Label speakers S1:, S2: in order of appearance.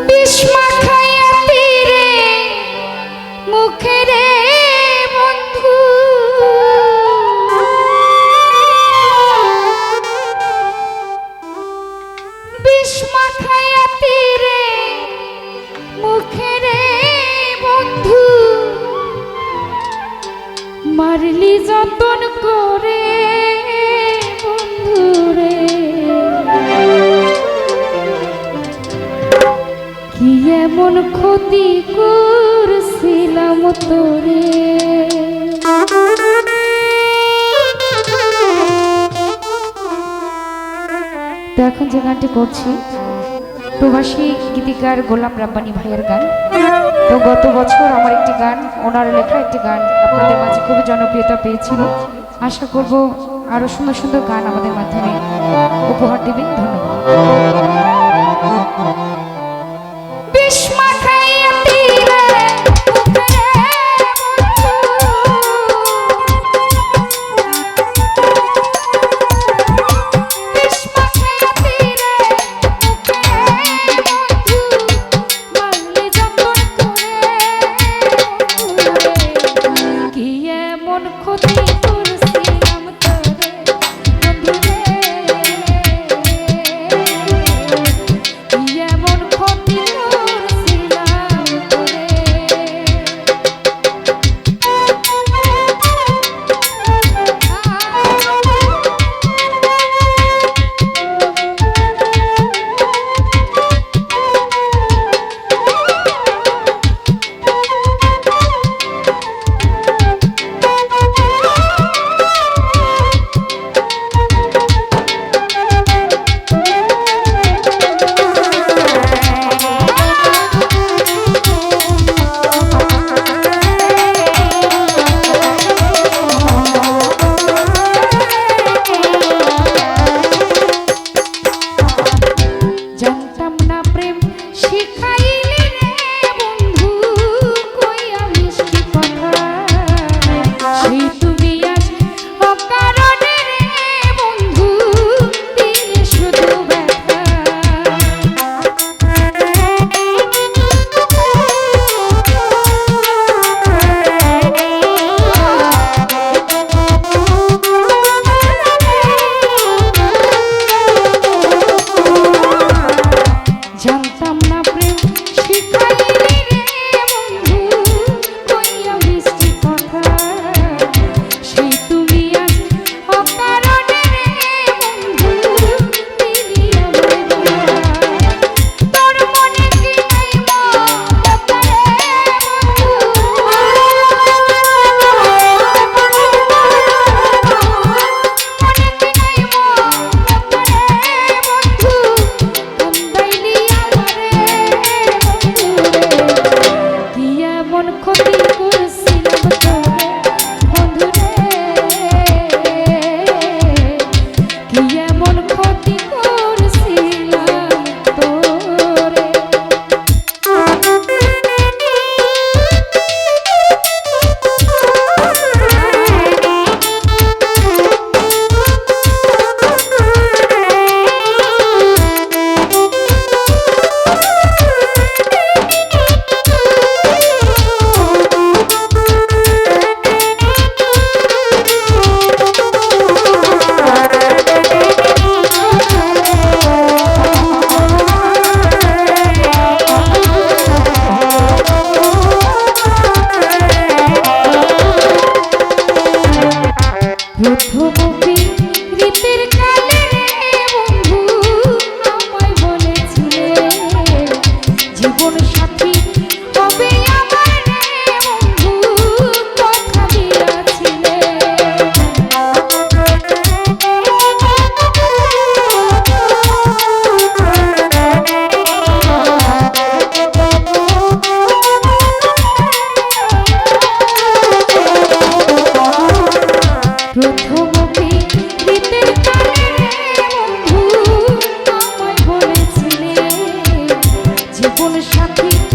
S1: বিষ্মা খাইয়া তীরে মুখেরে এমন ক্ষতি করছিলাম তোরে। তো এখন যে গানটি করছি, প্রবাসী গীতিকার গোলাম রাব্বানি ভাইয়ের গান। তো গত বছর আমার একটি গান, ওনার লেখা একটি গান আপনাদের মাঝে খুবই জনপ্রিয়তা পেয়েছিল। আশা করব আরও সুন্দর সুন্দর গান আমাদের মাধ্যমে উপহার দেবেন। ধন্যবাদ। কেবল ক্ষতি কোন সাথী